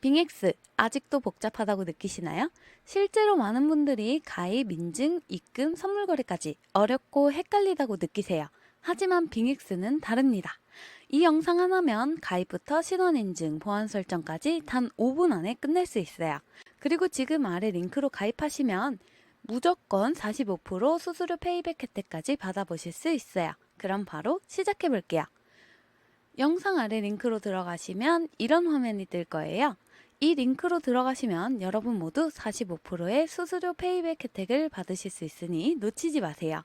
빙엑스 아직도 복잡하다고 느끼시나요? 실제로 많은 분들이 가입, 인증, 입금, 선물 거래까지 어렵고 헷갈리다고 느끼세요. 하지만 빙엑스는 다릅니다. 이 영상 하나면 가입부터 신원 인증, 보안 설정까지 단 5분 안에 끝낼 수 있어요. 그리고 지금 아래 링크로 가입하시면 무조건 45% 수수료 페이백 혜택까지 받아보실 수 있어요. 그럼 바로 시작해 볼게요. 영상 아래 링크로 들어가시면 이런 화면이 뜰 거예요. 이 링크로 들어가시면 여러분 모두 45%의 수수료 페이백 혜택을 받으실 수 있으니 놓치지 마세요.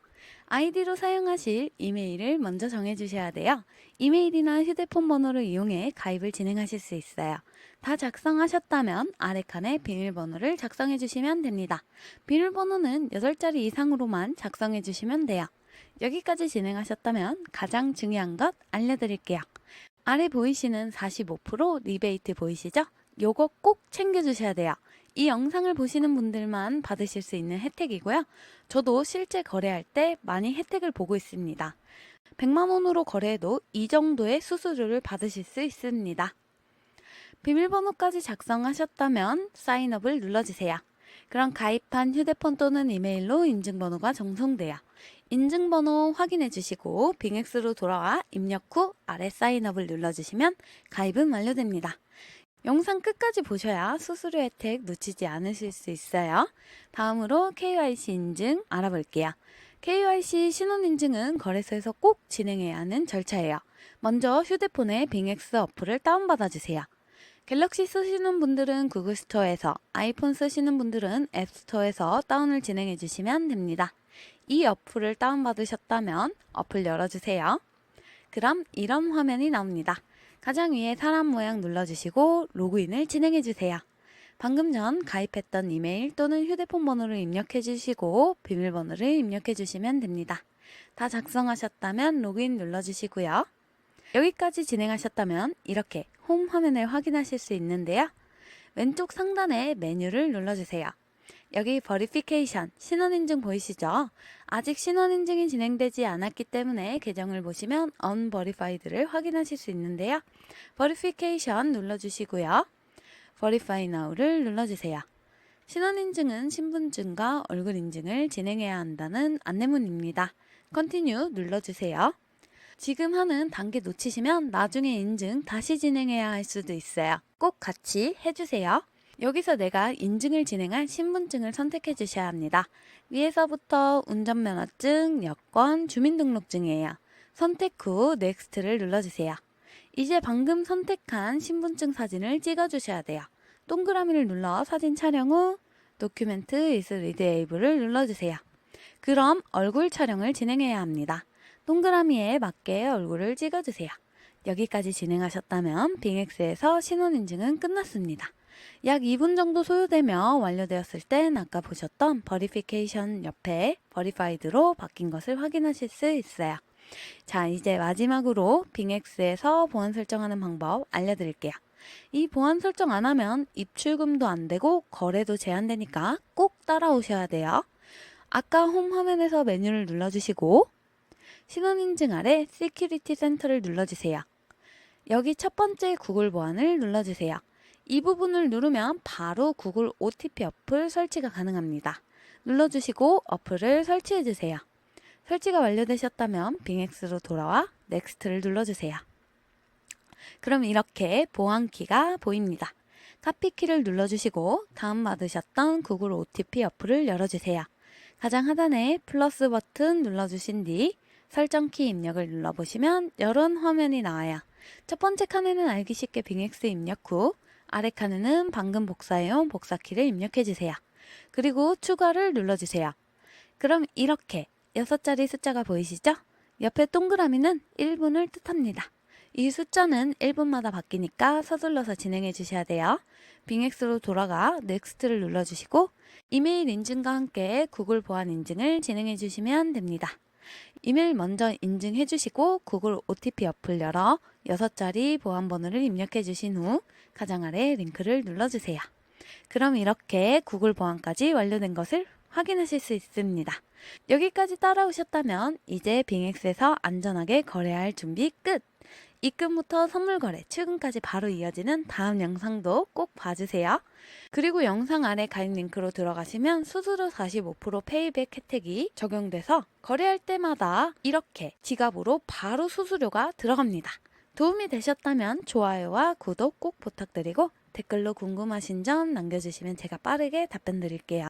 아이디로 사용하실 이메일을 먼저 정해주셔야 돼요. 이메일이나 휴대폰 번호를 이용해 가입을 진행하실 수 있어요. 다 작성하셨다면 아래 칸에 비밀번호를 작성해 주시면 됩니다. 비밀번호는 8자리 이상으로만 작성해 주시면 돼요. 여기까지 진행하셨다면 가장 중요한 것 알려드릴게요. 아래 보이시는 45% 리베이트 보이시죠? 요거 꼭 챙겨주셔야 돼요. 이 영상을 보시는 분들만 받으실 수 있는 혜택이고요. 저도 실제 거래할 때 많이 혜택을 보고 있습니다. 100만 원으로 거래해도 이 정도의 수수료를 받으실 수 있습니다. 비밀번호까지 작성하셨다면 사인업을 눌러주세요. 그럼 가입한 휴대폰 또는 이메일로 인증번호가 정송돼요. 인증번호 확인해 주시고 빙엑스로 돌아와 입력 후 아래 사인업을 눌러주시면 가입은 완료됩니다. 영상 끝까지 보셔야 수수료 혜택 놓치지 않으실 수 있어요. 다음으로 KYC 인증 알아볼게요. KYC 신원인증은 거래소에서 꼭 진행해야 하는 절차예요. 먼저 휴대폰에 빙엑스 어플을 다운받아 주세요. 갤럭시 쓰시는 분들은 구글 스토어에서, 아이폰 쓰시는 분들은 앱 스토어에서 다운을 진행해 주시면 됩니다. 이 어플을 다운받으셨다면 어플 열어주세요. 그럼 이런 화면이 나옵니다. 가장 위에 사람 모양 눌러주시고 로그인을 진행해 주세요. 방금 전 가입했던 이메일 또는 휴대폰 번호를 입력해 주시고 비밀번호를 입력해 주시면 됩니다. 다 작성하셨다면 로그인 눌러주시고요. 여기까지 진행하셨다면 이렇게 홈 화면을 확인하실 수 있는데요. 왼쪽 상단에 메뉴를 눌러주세요. 여기 버리피케이션 신원인증 보이시죠? 아직 신원인증이 진행되지 않았기 때문에 계정을 보시면 unverified를 확인하실 수 있는데요. 버리피케이션 눌러주시고요. Verify Now를 눌러주세요. 신원인증은 신분증과 얼굴 인증을 진행해야 한다는 안내문입니다. Continue 눌러주세요. 지금 하는 단계 놓치시면 나중에 인증 다시 진행해야 할 수도 있어요. 꼭 같이 해주세요. 여기서 내가 인증을 진행할 신분증을 선택해 주셔야 합니다. 위에서부터 운전면허증, 여권, 주민등록증이에요. 선택 후 넥스트를 눌러주세요. 이제 방금 선택한 신분증 사진을 찍어 주셔야 돼요. 동그라미를 눌러 사진 촬영 후 도큐멘트 is readable을 눌러주세요. 그럼 얼굴 촬영을 진행해야 합니다. 동그라미에 맞게 얼굴을 찍어주세요. 여기까지 진행하셨다면 빙엑스에서 신원인증은 끝났습니다. 약 2분 정도 소요되며 완료되었을 땐 아까 보셨던 버리피케이션 옆에 버리파이드로 바뀐 것을 확인하실 수 있어요. 자, 이제 마지막으로 빙엑스에서 보안 설정하는 방법 알려드릴게요. 이 보안 설정 안 하면 입출금도 안 되고 거래도 제한되니까 꼭 따라오셔야 돼요. 아까 홈 화면에서 메뉴를 눌러주시고 신원인증 아래 시큐리티 센터를 눌러주세요. 여기 첫 번째 구글 보안을 눌러주세요. 이 부분을 누르면 바로 구글 OTP 어플 설치가 가능합니다. 눌러주시고 어플을 설치해주세요. 설치가 완료되셨다면 빙엑스로 돌아와 넥스트를 눌러주세요. 그럼 이렇게 보안키가 보입니다. 카피키를 눌러주시고 다운받으셨던 구글 OTP 어플을 열어주세요. 가장 하단에 플러스 버튼 눌러주신 뒤 설정키 입력을 눌러보시면 이런 화면이 나와요. 첫 번째 칸에는 알기 쉽게 빙엑스 입력 후 아래 칸에는 방금 복사해온 복사키를 입력해주세요. 그리고 추가를 눌러주세요. 그럼 이렇게 6자리 숫자가 보이시죠? 옆에 동그라미는 1분을 뜻합니다. 이 숫자는 1분마다 바뀌니까 서둘러서 진행해 주셔야 돼요. 빙엑스로 돌아가 넥스트를 눌러주시고 이메일 인증과 함께 구글 보안 인증을 진행해 주시면 됩니다. 이메일 먼저 인증해 주시고 구글 OTP 어플 열어 6자리 보안번호를 입력해 주신 후 가장 아래 링크를 눌러주세요. 그럼 이렇게 구글 보안까지 완료된 것을 확인하실 수 있습니다. 여기까지 따라오셨다면 이제 빙엑스에서 안전하게 거래할 준비 끝! 입금부터 선물 거래, 출금까지 바로 이어지는 다음 영상도 꼭 봐주세요. 그리고 영상 아래 가입 링크로 들어가시면 수수료 45% 페이백 혜택이 적용돼서 거래할 때마다 이렇게 지갑으로 바로 수수료가 들어갑니다. 도움이 되셨다면 좋아요와 구독 꼭 부탁드리고 댓글로 궁금하신 점 남겨주시면 제가 빠르게 답변 드릴게요.